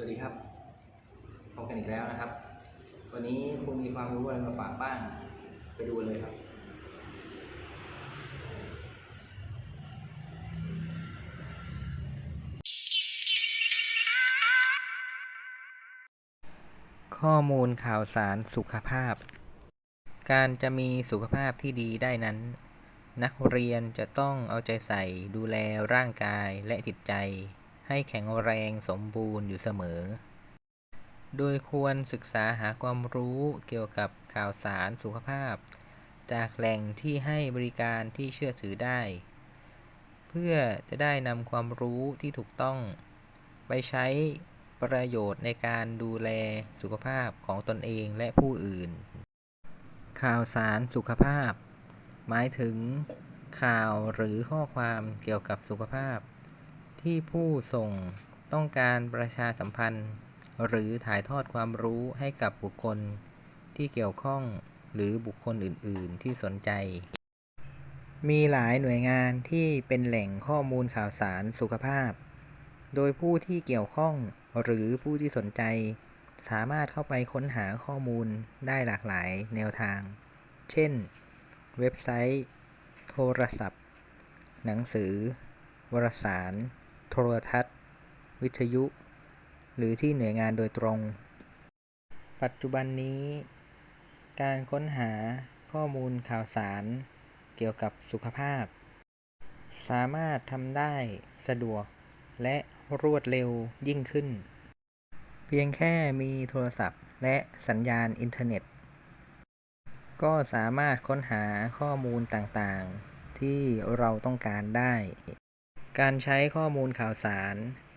วัสดีครับ พบกันอีกแล้วนะครับ วันนี้คุณมีความรู้อะไรมาฝากบ้าง ไปดูเลยครับ ข้อมูลข่าวสารสุขภาพ การจะมีสุขภาพที่ดีได้นั้น นักเรียนจะต้องเอาใจใส่ดูแลร่างกายและจิตใจ ให้แข็งแรงสมบูรณ์อยู่เสมอ โดยควรศึกษาหาความรู้เกี่ยวกับข่าวสารสุขภาพ จากแหล่งที่ให้บริการที่เชื่อถือได้ เพื่อจะได้นำความรู้ที่ถูกต้อง ไปใช้ประโยชน์ในการดูแลสุขภาพของตนเองและผู้อื่น ข่าวสารสุขภาพ หมายถึงข่าวหรือข้อความเกี่ยวกับสุขภาพ ที่ผู้ส่งต้องการประชาสัมพันธ์ หรือถ่ายทอดความรู้ให้กับบุคคลที่เกี่ยวข้องหรือบุคคลอื่น ๆ ที่สนใจ มีหลายหน่วยงานที่เป็นแหล่งข้อมูลข่าวสารสุขภาพ โดยผู้ที่เกี่ยวข้องหรือผู้ที่สนใจ สามารถเข้าไปค้นหาข้อมูลได้หลากหลายแนวทาง เช่น เว็บไซต์ โทรศัพท์ หนังสือ วารสาร โทรทัศน์ วิทยุ หรือที่หน่วยงานโดยตรง ปัจจุบันนี้ การค้นหาข้อมูลข่าวสาร เกี่ยวกับสุขภาพ สามารถทำได้สะดวกและรวดเร็วยิ่งขึ้น เพียงแค่มีโทรศัพท์และสัญญาณอินเทอร์เน็ต ก็สามารถค้นหาข้อมูลต่างๆ ที่เราต้องการได้ การใช้ข้อมูลข่าวสาร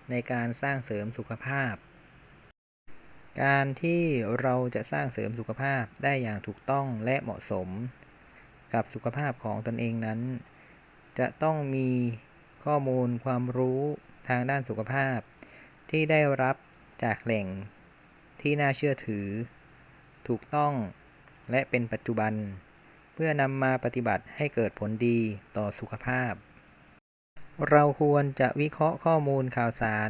ในการสร้างเสริมสุขภาพ การที่เราจะสร้างเสริมสุขภาพได้อย่างถูกต้องและเหมาะสม กับสุขภาพของตนเองนั้น จะต้องมีข้อมูลความรู้ทางด้านสุขภาพ ที่ได้รับจากแหล่งที่น่าเชื่อถือ ถูกต้องและเป็นปัจจุบัน เพื่อนำมาปฏิบัติให้เกิดผลดีต่อสุขภาพ เราควรจะวิเคราะห์ข้อมูลข่าวสาร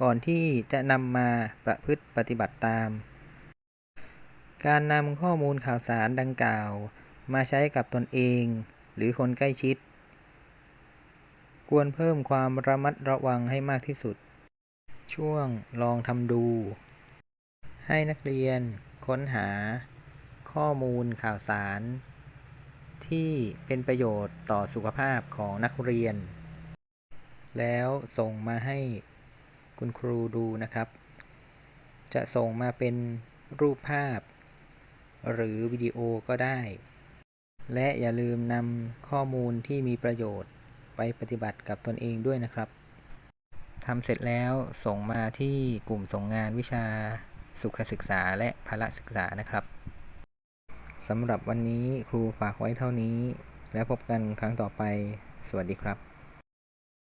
ก่อนที่จะนำมาประพฤติปฏิบัติตาม การนำข้อมูลข่าวสารดังกล่าว มาใช้กับตนเอง หรือคนใกล้ชิด ควรเพิ่มความระมัดระวังให้มากที่สุด ช่วงลองทำดู ให้นักเรียนค้นหา ข้อมูลข่าวสาร ที่เป็นประโยชน์ต่อสุขภาพของนักเรียน แล้วส่งมาให้คุณครูดูนะครับ จะส่งมาเป็นรูปภาพ หรือวิดีโอก็ได้ และอย่าลืมนำข้อมูลที่มีประโยชน์ไปปฏิบัติกับตนเองด้วยนะครับทำเสร็จแล้วส่งมาที่กลุ่มส่งงานวิชาสุขศึกษาและพละศึกษานะครับสำหรับวันนี้ครูฝากไว้เท่านี้ แล้วพบกันครั้งต่อไป สวัสดีครับ